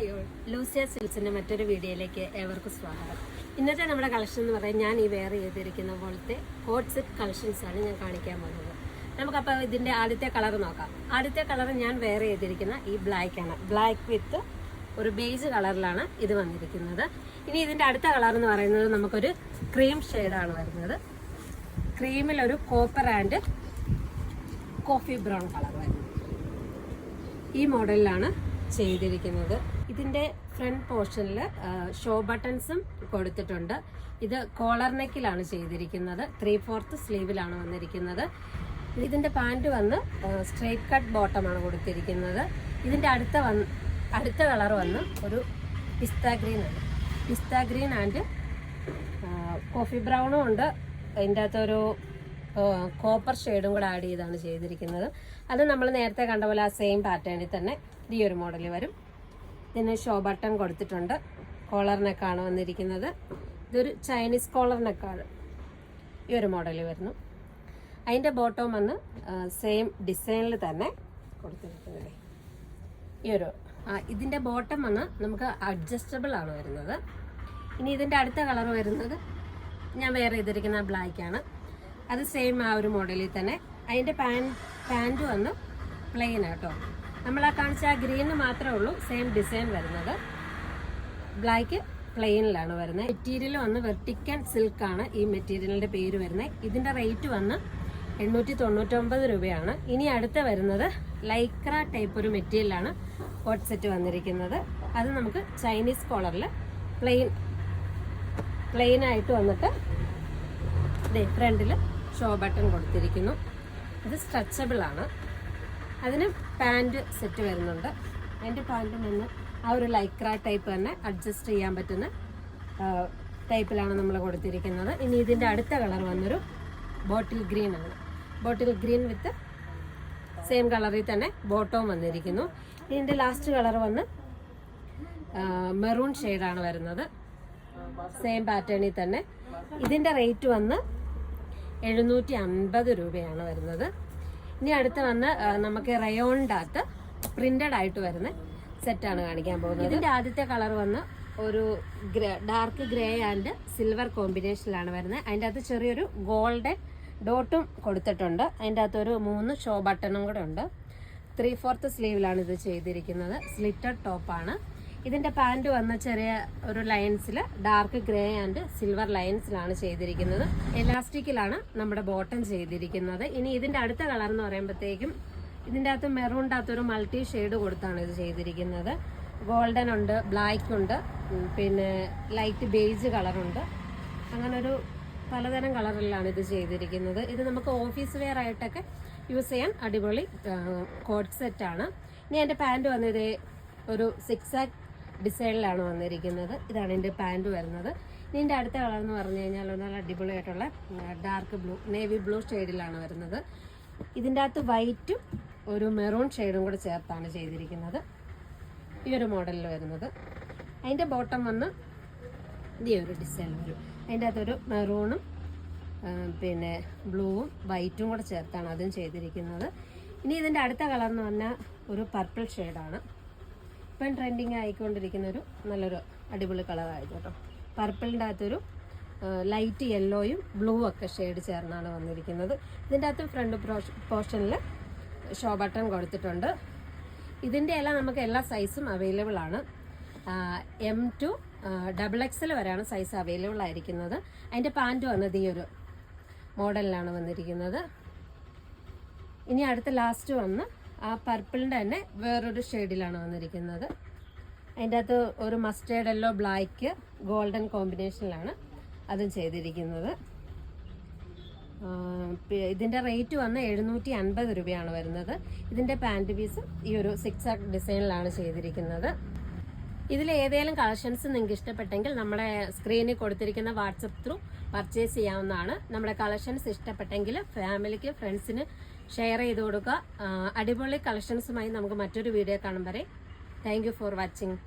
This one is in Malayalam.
ഹായ് ലൂസിയ സിൽസിന്റെ മറ്റൊരു വീഡിയോയിലേക്ക് ഏവർക്കും സ്വാഗതം. ഇന്നത്തെ നമ്മുടെ കളക്ഷൻ എന്ന് പറയാൻ ഞാൻ ഈ വെയർ ചെയ്തിരിക്കുന്ന പോലത്തെ കോട്ട് സെറ്റ് കളക്ഷൻസ് ആണ് ഞാൻ കാണിക്കാൻ പോകുന്നത്. നമുക്കപ്പോൾ ഇതിന്റെ ആദ്യത്തെ കളർ നോക്കാം. ആദ്യത്തെ കളർ ഞാൻ വെയർ ചെയ്തിരിക്കുന്ന ഈ ബ്ലാക്ക് ആണ്. ബ്ലാക്ക് വിത്ത് ഒരു ബേജ് കളറിലാണ് ഇത് വന്നിരിക്കുന്നത്. ഇനി ഇതിന്റെ അടുത്ത കളർ എന്ന് പറയുന്നത് നമുക്കൊരു ക്രീം ഷെയ്ഡാണ് വരുന്നത്. ക്രീമിലൊരു copper and coffee brown colour വരുന്നത്. ഈ മോഡലിലാണ് ചെയ്തിരിക്കുന്നത്. ഇതിന്റെ ഫ്രണ്ട് പോർഷനിൽ ഷോ ബട്ടൺസും കൊടുത്തിട്ടുണ്ട്. ഇത് കോളർ നെക്കിലാണ് ചെയ്തിരിക്കുന്നത്. ത്രീ ഫോർത്ത് സ്ലീവിലാണ് വന്നിരിക്കുന്നത്. ഇതിന്റെ പാന്റ് വന്ന് സ്ട്രെയിറ്റ് കട്ട് ബോട്ടമാണ് കൊടുത്തിരിക്കുന്നത്. ഇതിന്റെ അടുത്ത വന്ന് അടുത്ത കളർ വന്ന് ഒരു പിസ്ത ഗ്രീൻ ആണ്. പിസ്ത ഗ്രീൻ ആൻഡ് കോഫി ബ്രൗണും ഉണ്ട്. അതിന്റെ അകത്തൊരു കോപ്പർ ഷെയ്ഡും കൂടെ ആഡ് ചെയ്താണ് ചെയ്തിരിക്കുന്നത്. അത് നമ്മൾ നേരത്തെ കണ്ട പോലെ ആ സെയിം പാറ്റേണിൽ തന്നെ ഈ ഒരു മോഡൽ വരും. ഇതിന് ഷോ ബട്ടൺ കൊടുത്തിട്ടുണ്ട്. കോളർ നെക്കാണ് വന്നിരിക്കുന്നത്. ഇതൊരു ചൈനീസ് കോളർ നെക്കാണ് ഈ ഒരു മോഡൽ വരുന്നു. അതിന്റെ ബോട്ടം വന്ന് സെയിം ഡിസൈനിൽ തന്നെ കൊടുത്തിരിക്കുന്നത്. ഈ ഒരു ഇതിന്റെ ബോട്ടം വന്ന് നമുക്ക് അഡ്ജസ്റ്റബിൾ ആണ് വരുന്നത്. ഇനി ഇതിന്റെ അടുത്ത കളർ വരുന്നത് ഞാൻ വേറെ ചെയ്തിരിക്കുന്ന ബ്ലാക്ക് ആണ്. അത് സെയിം ആ ഒരു മോഡലിൽ തന്നെ. അതിന്റെ പാൻ പാന്റ് വന്ന് പ്ലെയിൻ ആട്ടോ നമ്മൾ ആ കാണിച്ച ആ ഗ്രീന് മാത്രമേ ഉള്ളൂ. സെയിം ഡിസൈൻ വരുന്നത്. ബ്ലാക്ക് പ്ലെയിനിലാണ് വരുന്നത്. മെറ്റീരിയൽ വന്ന് വെർട്ടിക്കൻ സിൽക്കാണ് ഈ മെറ്റീരിയലിന്റെ പേര് വരുന്നത്. ഇതിന്റെ റേറ്റ് വന്ന് എണ്ണൂറ്റി തൊണ്ണൂറ്റൊമ്പത് രൂപയാണ്. ഇനി അടുത്ത വരുന്നത് ലൈക്ര ടൈപ്പ് ഒരു മെറ്റീരിയലാണ് കോട്ട് സെറ്റ് വന്നിരിക്കുന്നത്. അത് നമുക്ക് ചൈനീസ് കോളറിൽ പ്ലെയിൻ പ്ലെയിൻ ആയിട്ട് വന്നിട്ട് ഫ്രണ്ടിൽ ഷോ ബട്ടൺ കൊടുത്തിരിക്കുന്നു. ഇത് സ്ട്രെച്ചബിൾ ആണ്. അതിന് പാന്റ് സെറ്റ് വരുന്നുണ്ട്. അതിന്റെ പാന്റും നിന്ന് ആ ഒരു ലൈക്ര ടൈപ്പ് തന്നെ അഡ്ജസ്റ്റ് ചെയ്യാൻ പറ്റുന്ന ടൈപ്പിലാണ് നമ്മൾ കൊടുത്തിരിക്കുന്നത്. ഇനി ഇതിന്റെ അടുത്ത കളർ വന്നൊരു ബോട്ടിൽ ഗ്രീൻ ആണ്. ബോട്ടിൽ ഗ്രീൻ വിത്ത് സെയിം കളറിൽ തന്നെ ബോട്ടവും വന്നിരിക്കുന്നു. ഇതിന്റെ ലാസ്റ്റ് കളർ വന്ന് മെറൂൺ ഷെയ്ഡാണ് വരുന്നത്. സെയിം പാറ്റേണിൽ തന്നെ. ഇതിന്റെ റേറ്റ് വന്ന് എഴുന്നൂറ്റി അൻപത് രൂപയാണ് വരുന്നത്. ഇനി അടുത്ത് വന്ന് നമുക്ക് റയോണിന്റെ അകത്ത് പ്രിന്റഡ് ആയിട്ട് വരുന്ന സെറ്റാണ് കാണിക്കാൻ പോകുന്നത്. ഇതിന്റെ ആദ്യത്തെ കളർ വന്ന് ഒരു ഡാർക്ക് ഗ്രേ ആൻഡ് സിൽവർ കോമ്പിനേഷനിലാണ് വരുന്നത്. അതിന്റെ അകത്ത് ചെറിയൊരു ഗോൾഡൻ ഡോട്ടും കൊടുത്തിട്ടുണ്ട്. അതിന്റെ അകത്ത് ഒരു മൂന്ന് ഷോ ബട്ടണും കൂടെ ഉണ്ട്. ത്രീ ഫോർത്ത് സ്ലീവിലാണ് ഇത് ചെയ്തിരിക്കുന്നത്. സ്ലിറ്റഡ് ടോപ്പാണ് ഇതിന്റെ പാന്റ് വന്ന ചെറിയ ഒരു ലൈൻസിൽ ഡാർക്ക് ഗ്രേ ആൻഡ് സിൽവർ ലൈൻസിലാണ് ചെയ്തിരിക്കുന്നത്. എലാസ്റ്റിക്കിലാണ് നമ്മുടെ ബോട്ടം ചെയ്തിരിക്കുന്നത്. ഇനി ഇതിന്റെ അടുത്ത കളർ എന്ന് പറയുമ്പോഴത്തേക്കും ഇതിന്റെ അകത്ത് മെറൂണിന്റെ അകത്ത് ഒരു മൾട്ടി ഷെയ്ഡ് കൊടുത്താണ് ഇത് ചെയ്തിരിക്കുന്നത്. ഗോൾഡൻ ഉണ്ട് ബ്ലാക്ക് ഉണ്ട് പിന്നെ ലൈറ്റ് ബേജ് കളറുണ്ട്. അങ്ങനെ ഒരു പലതരം കളറിലാണ് ഇത് ചെയ്തിരിക്കുന്നത്. ഇത് നമുക്ക് ഓഫീസ് വെയർ ആയിട്ടൊക്കെ യൂസ് ചെയ്യാൻ അടിപൊളി കോട്ട് സെറ്റാണ്. ഇനി എന്റെ പാന്റ് വന്നത് ഒരു സിക്സ് ആക്ക് ഡിസൈനിലാണ് വന്നിരിക്കുന്നത്. ഇതാണ് എന്റെ പാന്റ് വരുന്നത്. ഇനി എന്റെ അടുത്ത കളർ എന്ന് പറഞ്ഞു കഴിഞ്ഞാൽ നല്ല അടിപൊളിയായിട്ടുള്ള ഡാർക്ക് ബ്ലൂ നേവി ബ്ലൂ ഷെയ്ഡിലാണ് വരുന്നത്. ഇതിന്റെ അകത്ത് വൈറ്റും ഒരു മെറൂൺ ഷെയ്ഡും കൂടെ ചേർത്താണ് ചെയ്തിരിക്കുന്നത്. ഈ ഒരു മോഡലിൽ വരുന്നത്. അതിന്റെ ബോട്ടം വന്ന് ഈ ഒരു ഡിസൈൻ വരും. അതിന്റെ അകത്തൊരു മെറൂണും പിന്നെ ബ്ലൂവും വൈറ്റും കൂടെ ചേർത്താണ് അതും ചെയ്തിരിക്കുന്നത്. ഇനി ഇതിന്റെ അടുത്ത കളർ എന്ന് പറഞ്ഞാൽ ഒരു പർപ്പിൾ ഷെയ്ഡാണ് ഇപ്പം ട്രെൻഡിങ് ആയിക്കൊണ്ടിരിക്കുന്ന ഒരു നല്ലൊരു അടിപൊളി കളറായിരുന്നു കേട്ടോ. പർപ്പിളിന്റെ അകത്തൊരു ലൈറ്റ് യെല്ലോയും ബ്ലൂ ഒക്കെ ഷെയ്ഡ് ചേർന്നാണ് വന്നിരിക്കുന്നത്. ഇതിന്റെ അകത്ത് ഫ്രണ്ട് പോർഷനിൽ ഷോ ബട്ടൺ കൊടുത്തിട്ടുണ്ട്. ഇതിന്റെ എല്ലാം നമുക്ക് എല്ലാ സൈസും അവൈലബിൾ ആണ്. എം ടു ഡബിൾ എക്സൽ വരെയാണ് സൈസ് അവൈലബിൾ ആയിരിക്കുന്നത്. അതിന്റെ പാന്റ് വന്നത് ഈ ഒരു മോഡലിലാണ് വന്നിരിക്കുന്നത്. ഇനി അടുത്ത ലാസ്റ്റ് വന്ന് ആ പർപ്പിളിന്റെ തന്നെ വേറൊരു ഷെയ്ഡിലാണ് വന്നിരിക്കുന്നത്. അതിന്റെ അകത്ത് ഒരു മസ്റ്റേർഡ് എല്ലോ ബ്ലാക്ക് ഗോൾഡൻ കോമ്പിനേഷനിലാണ് അതും ചെയ്തിരിക്കുന്നത്. ഇതിന്റെ റേറ്റ് വന്ന് എഴുന്നൂറ്റി അൻപത് രൂപയാണ് വരുന്നത്. ഇതിന്റെ പാന്റ് പീസ് ഈ ഒരു സിക്സ് ഡിസൈനിലാണ് ചെയ്തിരിക്കുന്നത്. ഇതിൽ ഏതെങ്കിലും കളക്ഷൻസ് നിങ്ങൾക്ക് ഇഷ്ടപ്പെട്ടെങ്കിൽ നമ്മുടെ സ്ക്രീനിൽ കൊടുത്തിരിക്കുന്ന വാട്സപ്പ് ത്രൂ പർച്ചേസ് ചെയ്യാവുന്നതാണ്. നമ്മുടെ കളക്ഷൻസ് ഇഷ്ടപ്പെട്ടെങ്കിൽ ഫാമിലിക്ക് ഫ്രണ്ട്സിന് ഷെയർ ചെയ്ത് കൊടുക്കുക. അടിപൊളി കളക്ഷൻസുമായി നമുക്ക് മറ്റൊരു വീഡിയോ കാണും വരെ. Thank for watching